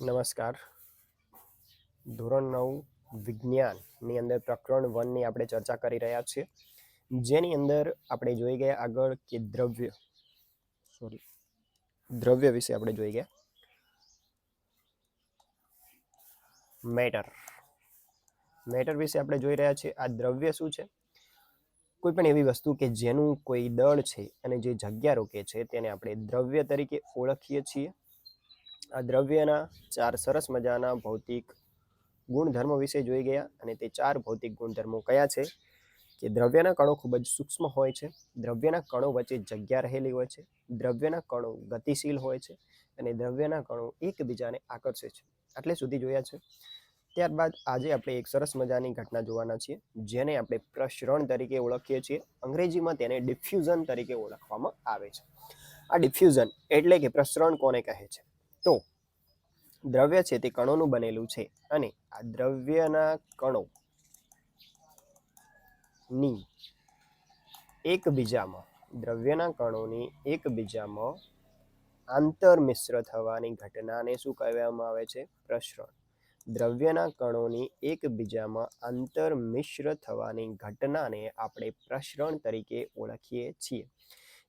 નમસ્કાર. ધોરણ નવ વિજ્ઞાનની અંદર પ્રકરણ વનની આપણે ચર્ચા કરી રહ્યા છીએ. જેની અંદર આપણે જોઈ ગયા આગળ કે દ્રવ્ય સોરી દ્રવ્ય વિશે આપણે જોઈ ગયા. મેટર મેટર વિશે આપણે જોઈ રહ્યા છીએ. આ દ્રવ્ય શું છે? કોઈ પણ એવી વસ્તુ કે જેનું કોઈ દળ છે અને જે જગ્યા રોકે છે, તેને આપણે દ્રવ્ય તરીકે ઓળખીએ છીએ. આ દ્રવ્યના ચાર સરસ મજાના ભૌતિક ગુણધર્મો વિશે જોઈ ગયા અને તે ચાર ભૌતિક ગુણધર્મો કયા છે કે દ્રવ્યના કણો ખૂબ જ સૂક્ષ્મ હોય છે, દ્રવ્યના કણો વચ્ચે જગ્યા રહેલી હોય છે, દ્રવ્યના કણો ગતિશીલ હોય છે અને દ્રવ્યના કણો એકબીજાને આકર્ષે છે. આટલે સુધી જોયા છે. ત્યારબાદ આજે આપણે એક સરસ મજાની ઘટના જોવાના છીએ, જેને આપણે પ્રસરણ તરીકે ઓળખીએ છીએ. અંગ્રેજીમાં તેને ડિફ્યુઝન તરીકે ઓળખવામાં આવે છે. આ ડિફ્યુઝન એટલે કે પ્રસરણ કોને કહે છે? તો દ્રવ્ય છે તે કણોનું બનેલું છે અને આ દ્રવ્યના કણો ની એકબીજામાં, દ્રવ્યના કણોની એકબીજામાં આંતરમિશ્ર થવાની ઘટનાને શું કહેવામાં આવે છે? પ્રસરણ. દ્રવ્યના કણોની એકબીજામાં આંતરમિશ્ર થવાની ઘટનાને આપણે પ્રસરણ તરીકે ઓળખીએ છીએ.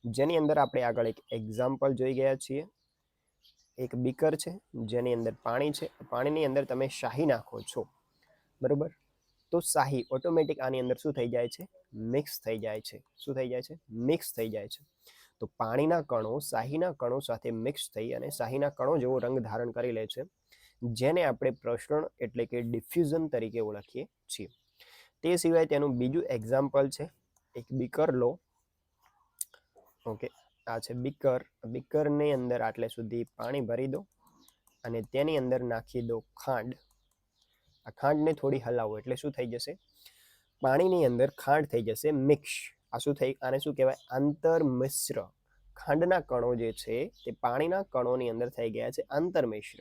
જેની અંદર આપણે આગળ એક એક્ઝામ્પલ જોઈ ગયા છીએ. એક બીકર છે, જેની અંદર પાણી છે. પાણીની અંદર તમે શાહી નાખો છો, બરાબર? તો શાહી ઓટોમેટિક આની અંદર શું થઈ જાય છે? મિક્સ થઈ જાય છે. શું થઈ જાય છે? મિક્સ થઈ જાય છે. તો પાણીના કણો શાહીના કણો સાથે મિક્સ થઈ અને શાહીના કણો જેવો રંગ ધારણ કરી લે છે, જેને આપણે પ્રસરણ એટલે કે ડિફ્યુઝન તરીકે ઓળખીએ છીએ. તે સિવાય તેનું બીજું એક્ઝામ્પલ છે, એક બીકર લો. ઓકે આ છે બીકર. બીકરની અંદર આટલે સુધી પાણી ભરી દો અને તેની અંદર નાખી દો ખાંડ. આ ખાંડને થોડી હલાવો એટલે શું થઈ જશે? પાણીની અંદર ખાંડ થઈ જશે, મિક્સ. આ શું થઈ, આને શું કહેવાય? આંતરમિશ્ર. ખાંડના કણો જે છે તે પાણીના કણોની અંદર થઈ ગયા છે, આંતરમિશ્ર.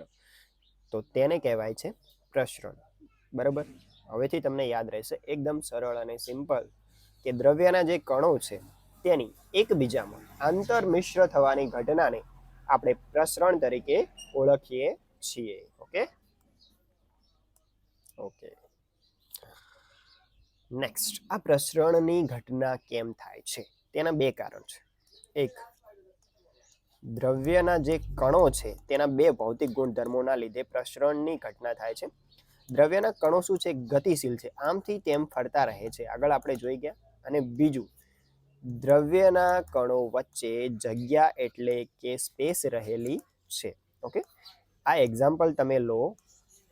તો તેને કહેવાય છે પ્રસરણ. બરાબર? હવેથી તમને યાદ રહેશે, એકદમ સરળ અને સિમ્પલ કે દ્રવ્યના જે કણો છે તેની એકબીજામાં આંતરમિશ્ર થવાની ઘટનાને આપણે પ્રસરણ તરીકે ઓળખીએ છીએ. ઓકે? ઓકે. નેક્સ્ટ આ પ્રસરણની ઘટના કેમ થાય છે? તેના બે કારણ છે. એક, દ્રવ્યના જે કણો છે, તેના બે ભૌતિક ગુણધર્મોના લીધે પ્રસરણની ઘટના થાય છે. દ્રવ્યના કણો શું છે? ગતિશીલ છે. આમથી તેમ ફરતા રહે છે. આગળ આપણે જોઈ ગયા. અને બીજું દ્રવ્યના કણો વચ્ચે જગ્યા એટલે કે સ્પેસ રહેલી છે. ઓકે આ એક્ઝામ્પલ તમે લો,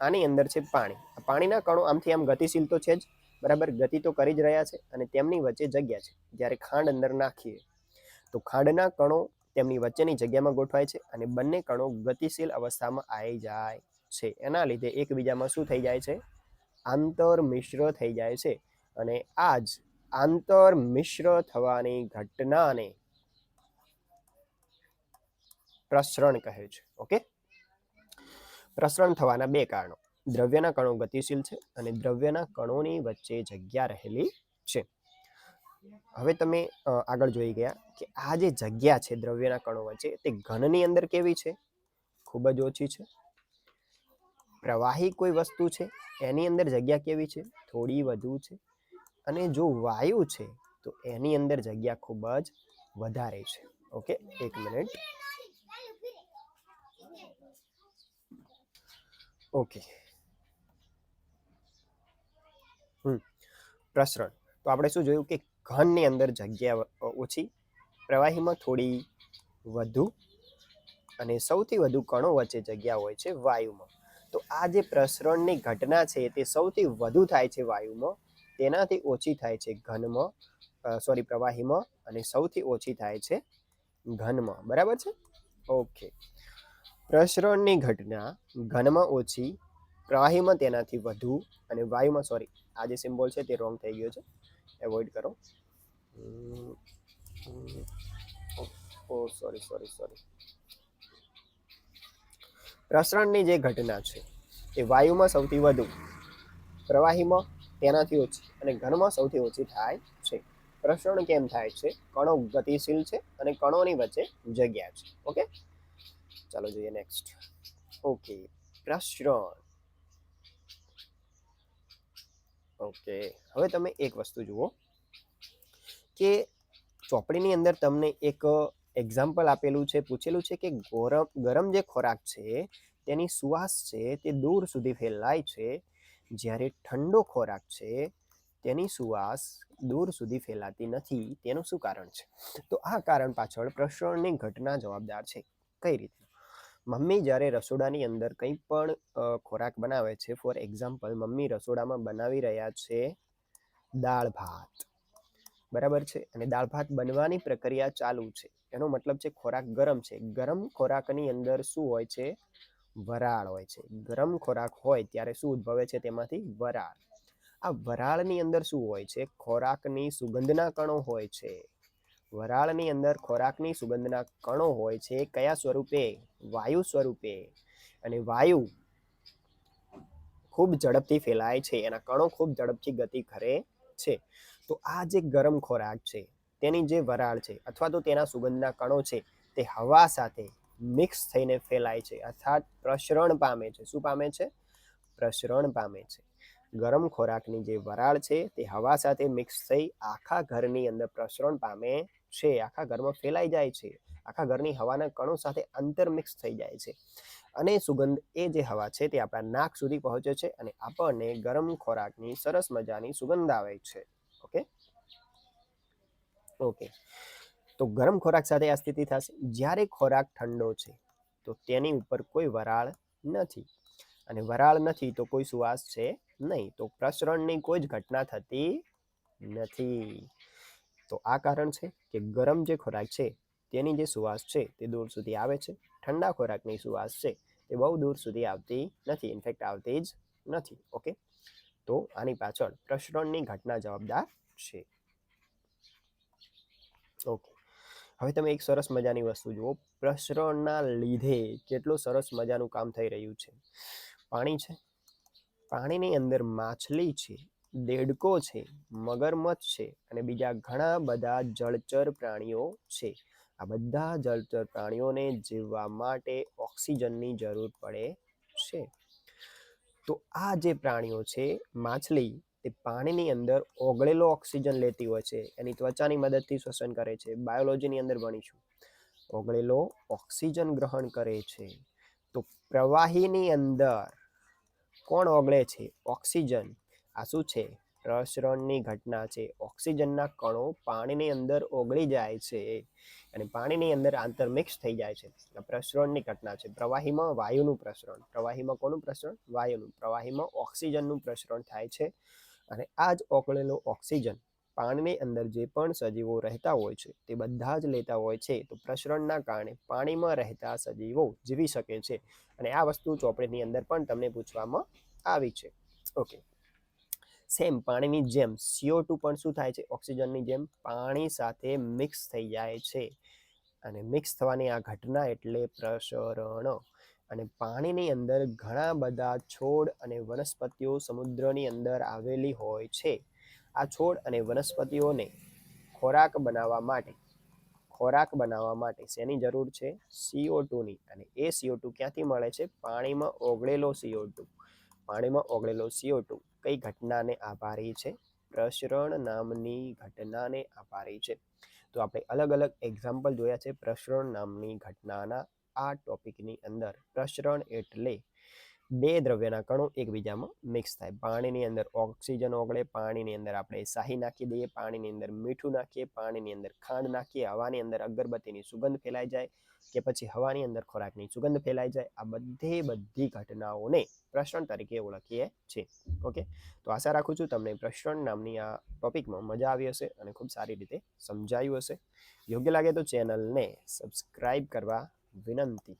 આની અંદર છે પાણી. પાણીના કણો આમથી આમ ગતિશીલ તો છે જ, બરાબર? ગતિ તો કરી જ રહ્યા છે અને તેમની વચ્ચે જગ્યા છે. જ્યારે ખાંડ અંદર નાખીએ, તો ખાંડના કણો તેમની વચ્ચેની જગ્યામાં ગોઠવાય છે અને બંને કણો ગતિશીલ અવસ્થામાં આવી જાય છે. એના લીધે એકબીજામાં શું થઈ જાય છે? આંતર મિશ્ર થઈ જાય છે. અને આ જ આંતર મિશ્ર થવાની ઘટનાને પ્રસરણ કહે છે. ઓકે? પ્રસરણ થવાના બે કારણો. દ્રવ્યના કણો ગતિશીલ છે અને દ્રવ્યના કણોની વચ્ચે જગ્યા રહેલી છે. હવે તમે આગળ જોઈ ગયા કે આ જે જગ્યા છે દ્રવ્યના કણો વચ્ચે, તે ઘનની અંદર કેવી છે? ખૂબ જ ઓછી છે. પ્રવાહી કોઈ વસ્તુ છે? એની અંદર જગ્યા કેવી છે? થોડી વધુ છે. અને જો વાયુ છે, તો એની અંદર જગ્યા ખૂબ જ વધારે છે. ઓકે, એક મિનિટ. ઓકે. હમ, પ્રસરણ. તો આપણે શું જોયું કે ઘનની અંદર જગ્યા ઓછી, પ્રવાહીમાં થોડી વધુ અને સૌથી વધુ કણો વચ્ચે જગ્યા હોય છે વાયુમાં. તો આ જે પ્રસરણની ઘટના છે, તે સૌથી વધુ થાય છે વાયુમાં. તેનાથી ઓછી થાય છે ઘનમાં સોરી પ્રવાહીમાં અને સૌથી ઓછી થાય છે ઘનમાં. બરાબર છે? ઓકે. પ્રસરણની ઘટના ઘનમાં ઓછી, પ્રવાહીમાં તેનાથી વધુ અને વાયુમાં સોરી આ જે સિમ્બોલ છે તે રોંગ થઈ ગયો છે. એવોઇડ કરો. ઓ સોરી સોરી સોરી પ્રસરણની જે ઘટના છે, એ વાયુમાં સૌથી વધુ, પ્રવાહીમાં તેનાથી ઓછી અને ઘનમાં સૌથી ઓછી થાય છે. પ્રસરણ કેમ થાય છે? કણો ગતિશીલ છે અને કણોની વચ્ચે જગ્યા છે. ઓકે? ચાલો જોઈએ નેક્સ્ટ ઓકે, પ્રસરણ. ઓકે, હવે તમે એક વસ્તુ જુઓ કે ચોપડીની અંદર તમને એક એક્ઝામ્પલ આપેલું છે, પૂછેલું છે કે ગરમ ગરમ જે ખોરાક છે, તેની સુવાસ છે તે દૂર સુધી ફેલાય છે જ્યારે ઠંડો ખોરાક છે, તેની સુવાસ દૂર સુધી ફેલાતી નથી, તેનું શું કારણ છે? તો આ કારણ પાછળ પ્રસરણની ઘટના જવાબદાર છે. કઈ રીતે? મમ્મી જ્યારે રસોડાની અંદર કંઈ પણ ખોરાક બનાવે છે, ફોર એક્ઝામ્પલ, મમ્મી રસોડામાં બનાવી રહ્યા છે દાળ ભાત. બરાબર છે? અને દાળ ભાત બનવાની પ્રક્રિયા ચાલુ છે. એનો મતલબ છે ખોરાક ગરમ છે. ગરમ ખોરાકની અંદર શું હોય છે? વરાળ હોય છે. ગરમ ખોરાક હોય ત્યારે શું ઉદ્ભવે છે તેમાંથી? વરાળ. આ વરાળની અંદર શું હોય છે? ખોરાકની સુગંધના કણો હોય છે. વરાળની અંદર ખોરાકની સુગંધના કણો હોય છે કયા સ્વરૂપે? વાયુ સ્વરૂપે. અને વાયુ ખૂબ ઝડપથી ફેલાય છે. એના કણો ખૂબ ઝડપથી ગતિ કરે છે. તો આ જે ગરમ ખોરાક છે, તેની જે વરાળ છે અથવા તો તેના સુગંધના કણો છે, તે હવા સાથે મિક્સ થઈને ફેલાય છે. અર્થાત પ્રસરણ પામે છે. શું પામે છે? પ્રસરણ પામે છે. ગરમ ખોરાકની જે વરાળ છે તે હવા સાથે મિક્સ થઈ આખા ઘરની અંદર પ્રસરણ પામે છે. આખા ઘરમાં ફેલાઈ જાય છે. આખા ઘરની હવાના કણો સાથે અંતર મિક્સ થઈ જાય છે. અને સુગંધ એ જે હવા છે તે આપણા નાક સુધી પહોંચે છે અને આપણને ગરમ ખોરાકની સરસ મજાની સુગંધ આવે છે. ઓકે? ઓકે. તો ગરમ ખોરાક સાથે આ સ્થિતિ થશે. જ્યારે ખોરાક ઠંડો છે, તો તેની ઉપર કોઈ વરાળ નથી. અને વરાળ નથી તો કોઈ સુવાસ છે નહીં. તો પ્રસરણની કોઈ જ ઘટના થતી નથી. તો આ કારણ છે કે ગરમ જે ખોરાક છે, તેની જે સુવાસ છે, તે દૂર સુધી આવે છે. ઠંડા ખોરાકની સુવાસ છે, તે બહુ દૂર સુધી આવતી નથી. ઇનફેક્ટ આવતી જ નથી. ઓકે તો આની પાછળ પ્રસરણની ઘટના જવાબદાર છે. ઓકે હવે તમે એક સરસ મજાની વસ્તુ જુઓ. પ્રસરણના લીધે કેટલું સરસ મજાનું કામ થઈ રહ્યું છે. પાણી છે. પાણીની અંદર માછલી છે, દેડકો છે, મગરમચ્છ છે અને બીજા ઘણા બધા જળચર પ્રાણીઓ છે. આ બધા જળચર પ્રાણીઓને જીવવા માટે ઓક્સિજનની જરૂર પડે છે. તો આ જે પ્રાણીઓ છે, માછલી તે પાણીની અંદર ઓગળેલો ઓક્સિજન લેતી હોય છે. એની ત્વચાની મદદથી શ્વસન કરે છે. બાયોલોજીની અંદર ભણીશું. ઓગળેલો ઓક્સિજન ગ્રહણ કરે છે. તો પ્રવાહીની અંદર કોણ ઓગળે છે? ઓક્સિજન. આ શું છે? પ્રસરણની ઘટના છે. ઓક્સિજનના કણો પાણીની અંદર ઓગળી જાય છે. અને પાણીની અંદર આંતર મિક્સ થઈ જાય છે. પ્રસરણની ઘટના છે. પ્રવાહીમાં વાયુનું પ્રસરણ. પ્રવાહીમાં કોનું પ્રસરણ? વાયુનું. પ્રવાહીમાં ઓક્સિજનનું પ્રસરણ થાય છે. અને આ જ ઓકળેલો ઓક્સિજન પાણીની અંદર જે પણ સજીવો રહેતા હોય છે, તે બધા જ લેતા હોય છે. તો પ્રસરણના કારણે પાણીમાં રહેતા સજીવો જીવી શકે છે. અને આ વસ્તુ ચોપડીની અંદર પણ તમને પૂછવામાં આવી છે. ઓકે સેમ પાણીની જેમ સીઓ ટુ પણ શું થાય છે? ઓક્સિજનની જેમ પાણી સાથે મિક્સ થઈ જાય છે. અને મિક્સ થવાની આ ઘટના એટલે પ્રસરણ. અને પાણીની અંદર ઘણા બધા છોડ અને વનસ્પતિઓ સમુદ્રની અંદર આવેલી હોય છે. આ છોડ અને વનસ્પતિઓને ખોરાક બનાવવા માટે, ખોરાક બનાવવા માટે શેની જરૂર છે? સીઓ ટુની અને એ સીઓ ટુ ક્યાંથી મળે છે? પાણીમાં ઓગળેલો સીઓ ટુ પાણીમાં ઓગળેલો સીઓ ટુ કઈ ઘટનાને આભારી છે? પ્રસરણ નામની ઘટનાને આભારી છે. તો આપણે અલગ અલગ એક્ઝામ્પલ જોયા છે પ્રસરણ નામની ઘટનાના. આ ટોપિકની અંદર પ્રસરણ એટલે બે દ્રવ્યના કણો એકબીજામાં મિક્સ થાય. પાણીની અંદર ઓક્સિજન ઓગળે, પાણીની અંદર આપણે શાહી નાખી દઈએ, પાણીની અંદર મીઠું નાખીએ, પાણીની અંદર ખાંડ નાખીએ, હવાની અંદર અગરબત્તીની સુગંધ ફેલાઈ જાય કે પછી હવાની અંદર ખોરાકની સુગંધ ફેલાઈ જાય. આ બધે બધી ઘટનાઓને પ્રસરણ તરીકે ઓળખીએ છીએ. ઓકે? તો આશા રાખું છું તમને પ્રસરણ નામની આ ટોપિકમાં મજા આવી હશે અને ખૂબ સારી રીતે સમજાયું હશે. યોગ્ય લાગે તો ચેનલને સબસ્ક્રાઈબ કરવા વિનંતી.